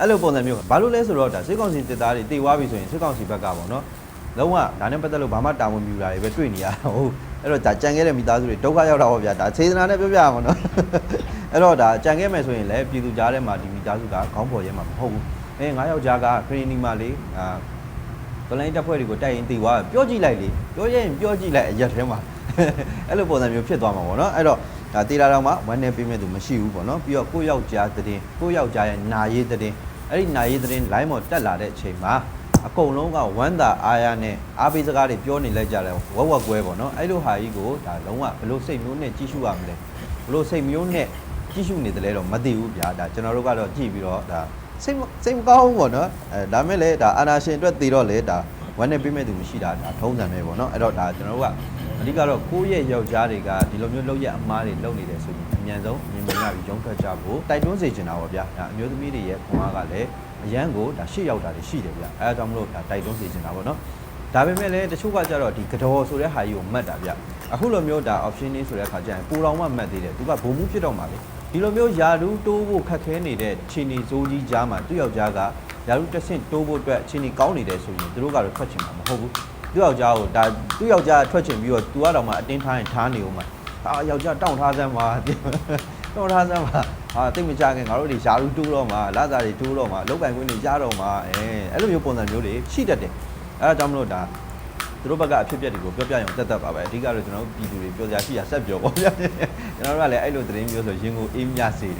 အဲ့လိုပုံစံမျိုးဘာလို့လဲဆိုတော့ဒါစစ်ကောင်စီစစ်သားတွေတေသွားပြီဆိုရင်စစ်ကောင်စီဘက်ကပေါ့နော်လုံးဝဒါနဲ့ပတ်သက်လို့ဘာမှတာဝန်မယူတာတွေပဲတွေ့နေရတာဟုတ်အဲ့တော့ဒါကြံခဲ့တဲ့မိသားစုတွေဒုက္ခရောက်တာပေါ့ဗျာဒါစေတနာနဲ့ပြောပြရမှာနော်အဲ့တော့ဒါကြံခဲ့မယ်ဆိုရင်လည်းပြည်သူကြားထဲမှာဒီမိသားစုကခေါင်းပေါ်ရဲမှာမဟုတ်ဘူးအဲငါးယောက်ျားကခရီနီမာလေးအာကလိုင်းတက်ဖွဲ့တွေကိုတိုက်ရင်တီသွားပြောကြည့်လိုက်လေပြောရရင်ပြောကြည့်လိုက်အရက်ထဲမှာအဲ့လိုပုံစံမျိုးဖြစ်သွားမှာပေါ့နော်အဲ့တော့ ဒါတေလာတော်မှာဝမ်းနေပေးမဲ့သူမရှိဘူးပေါ့နော်ပြီးတော့ကိုယ့်ယောက်ျားသတင်းကိုယ့်ယောက်ျားရဲ့နာရေးသတင်းအဲ့ဒီနာရေးသတင်း line ပေါ်တက်လာတဲ့အချိန်မှာအကုန်လုံးကဝမ်းသာအားရနဲ့အားပေးစကားတွေပြောနေလိုက်ကြတယ်ဝက်ဝက်ကွဲပေါ့နော်အဲ့လိုဟာကြီးကိုဒါလုံးဝဘလို့စိတ်မျိုးနဲ့ကြီးစုရမလဲဘလို့စိတ်မျိုးနဲ့ကြီးစုနေတယ်လဲတော့မသိဘူးဗျာဒါကျွန်တော်တို့ကတော့ကြည့်ပြီးတော့ဒါစိတ်မစိတ်မကောင်းဘူးပေါ့နော်အဲဒါမဲ့လေဒါအာနာရှင်အတွက်တည်တော့လေဒါဝမ်းနဲ့ပြည့်မဲ့သူမရှိတာဒါထုံးစံပဲပေါ့နော်အဲ့တော့ဒါကျွန်တော်တို့က အဓိကတော့ကိုယ့်ရဲ့ယောက်ျားတွေကဒီလိုမျိုးလောက်ရအမားတွေလုပ်နေတယ်ဆိုရင်အမြန်ဆုံးမြင်မြင်ရပြီးရုံးထွက်ကြဖို့တိုက်တွန်းစေချင်တာပေါ့ဗျာဒါအမျိုးသမီးတွေရဲ့ခွန်အားကလည်းအရန်ကိုဒါရှေ့ရောက်တာတွေရှိတယ်ဗျာအဲဒါကြောင့်မလို့ဒါတိုက်တွန်းစေချင်တာပေါ့နော်ဒါပေမဲ့လည်းတချို့ကကြတော့ဒီကတော်ဆိုတဲ့ဟာကြီးကိုမှတ်တာဗျအခုလိုမျိုးဒါ option လေးဆိုတဲ့အခါကျရင်ပူတော်မှမှတ်သေးတယ်သူကဘုံမှုဖြစ်တော့မှာလေဒီလိုမျိုးယာဒူးတိုးဖို့ခက်ခဲနေတဲ့ခြေနေစိုးကြီးကြားမှာသူ့ယောက်ျားကယာဒူးတစ်ဆင့်တိုးဖို့အတွက်ခြေနေကောင်းနေတယ်ဆိုရင်သူတို့ကတော့ထွက်ချင်မှာမဟုတ်ဘူး သူ့ယောက်ျားကိုဒါသူ့ယောက်ျားထွက်ချင်ပြီးတော့သူကတော့မှအတင်းထားရင်ထားနေဦးမှာအာယောက်ျားတောင့်ထားစမ်းပါတောင့်ထားစမ်းပါဟာတိတ်မကြခင်ငါတို့တွေယာဒူးတိုးတော့မှာလာစာတွေတိုးတော့မှာလောက်ကင်ခွင့်တွေကြားတော့မှာအဲအဲ့လိုမျိုးပုံစံမျိုးတွေရှိတတ်တယ်အဲဒါကြောင့်မလို့ဒါသူတို့ဘက်ကအဖြစ်အပျက်တွေကိုပြောပြရင်တက်တက်ပါပဲအဓိကတော့ကျွန်တော်တို့ပြည်သူတွေပြောကြရှိရဆက်ပြောပေါ့ဗျာကျွန်တော်တို့ကလည်းအဲ့လိုသတင်းမျိုးဆိုရင်ကိုအေးမြစေတယ်